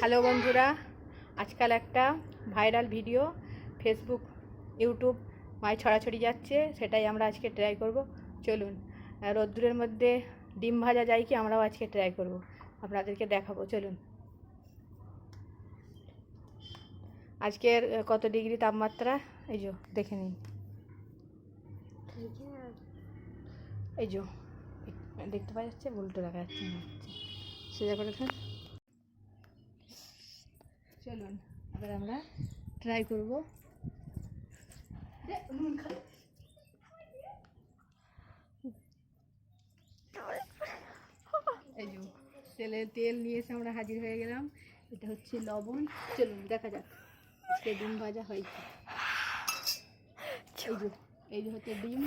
Hello বন্ধুরা, আজকাল একটা ভাইরাল ভিডিও ফেসবুক ইউটিউব মায় ছড়াছড়ি যাচ্ছে, সেটাই আমরা আজকে ট্রাই করব। চলুন রোদ্দুরের মধ্যে ডিম ভাজা যায় কি আমরাও আজকে ট্রাই করব। আপনাদেরকে দেখাবো, চলুন। আজকের কত ডিগ্রি তাপমাত্রা? এই যে, দেখে নিন। এই যে, দেখতে পাওয়া যাচ্ছে, উল্টো দেখা যাচ্ছে সোজা করে এবার আমরা ট্রাই করব। এই যে, তেলে, তেল নিয়ে এসে আমরা হাজির হয়ে গেলাম। এটা হচ্ছে লবণ। চলুন, দেখা যাক, আজকে ডিম ভাজা হয়েছে এই যে এই যে হচ্ছে ডিম।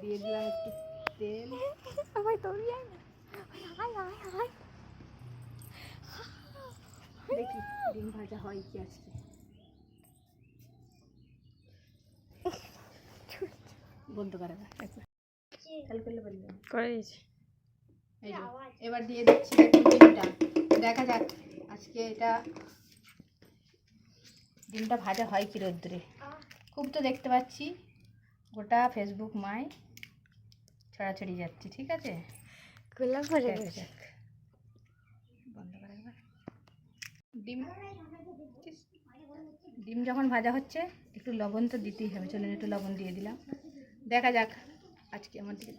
দিয়ে দিলাম একটু তেল। দেখি ডিম ভাজা হয় কি আজকে? বন্ধ করে করে দিয়েছি। এবার দিয়ে দিচ্ছি ডিমটা। দেখা যাক আজকে এটা ডিমটা ভাজা হয় কি রোদ্দুরে। খুব তো দেখতে পাচ্ছি গোটা ফেসবুক মায় ছড়াছড়ি যাচ্ছে ঠিক আছে? গোলাপ ভরে দেখা গেছে যাক। বন্ধ করে একবার। ডিম ডিম যখন ভাজা হচ্ছে একটু লবণ তো দিতেই হবে চলুন একটু লবণ দিয়ে দিলাম। দেখা যাক আজকে আমার দিকে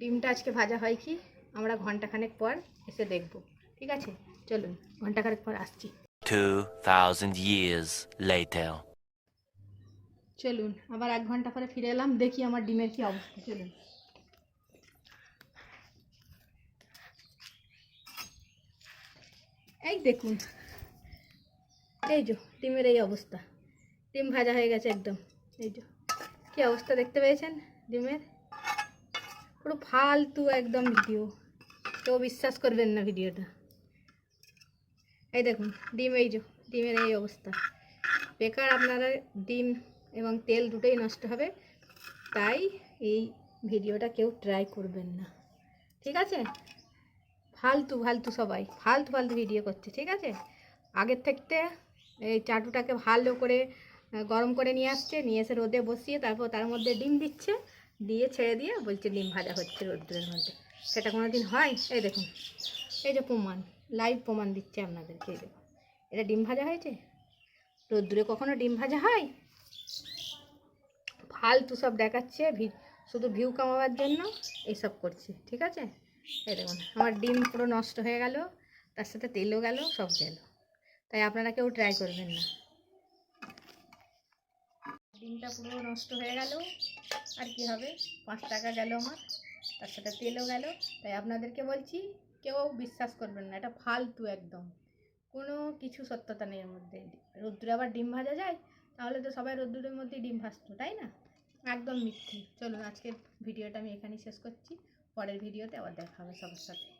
ডিমটা আজকে ভাজা হয় কি? আমরা ঘন্টাখানেক পর এসে দেখব ঠিক আছে? চলুন ঘন্টাখানেক পর আসছি। 2,000 years later. চলুন আবার এক ঘণ্টা পরে ফিরে এলাম দেখি আমার ডিমের কি অবস্থা চলুন। এই দেখুন। এই যে, ডিমের এই অবস্থা। ডিম ভাজা হয়ে গেছে একদম। এই যে, কি অবস্থা দেখতে পেয়েছেন ডিমের? পুরো ফালতু একদম ভিডিও। কেউ বিশ্বাস করবেন না ভিডিওটা। এই দেখুন, ডিম এই যে, ডিমের এই অবস্থা। বেকার আপনারা ডিম এবং তেল দুটোই নষ্ট হবে। তাই এই ভিডিওটা কেউ ট্রাই করবেন না। ঠিক আছে? ফালতু ফালতু সবাই, ফালতু ফালতু ভিডিও করছে, ঠিক আছে? আগের থাকতে এই চাটুটাকে ভালো করে গরম করে নিয়ে আসছে, নিয়ে এসে রোদে বসিয়ে তারপর তার মধ্যে ডিম দিচ্ছে, দিয়ে ছেড়ে দিয়ে বলছে ডিম ভাজা হচ্ছে রোদ্রের মধ্যে। সেটা কোনো দিন হয়? এই দেখুন, এই যে প্রমাণ লাইভ প্রমাণ দিচ্ছে আপনাদেরকে, এই দেখুন। এটা ডিম ভাজা হয়েছে? রোদ্দুরে কখনো ডিম ভাজা হয়? ফালতু সব দেখাচ্ছে শুধু ভিউ কামাবার জন্য এইসব করছে, ঠিক আছে? এই দেখুন, আমার ডিম পুরো নষ্ট হয়ে গেল, তার সাথে তেলও গেল, সব গেল। তাই আপনারা কেউ ট্রাই করবেন না। ডিমটা পুরো নষ্ট হয়ে গেল, আর কি হবে? পাঁচ টাকা গেল আমার, তার সাথে তেলও গেল। তাই আপনাদেরকে বলছি, কেউ বিশ্বাস করবেন না, এটা ফালতু একদম। কোনো কিছু সত্যতা নেই এর মধ্যে। রোদ্দুরে আবার ডিম ভাজা যায়, তাহলে তো সবাই রোদ্দুরের মধ্যেই ডিম ভাজতো, তাই না? একদম মিথ্যে। চলুন, আজকের ভিডিওটা আমি এখানেই শেষ করছি। পরের ভিডিওতে আবার দেখা হবে সবার সাথে।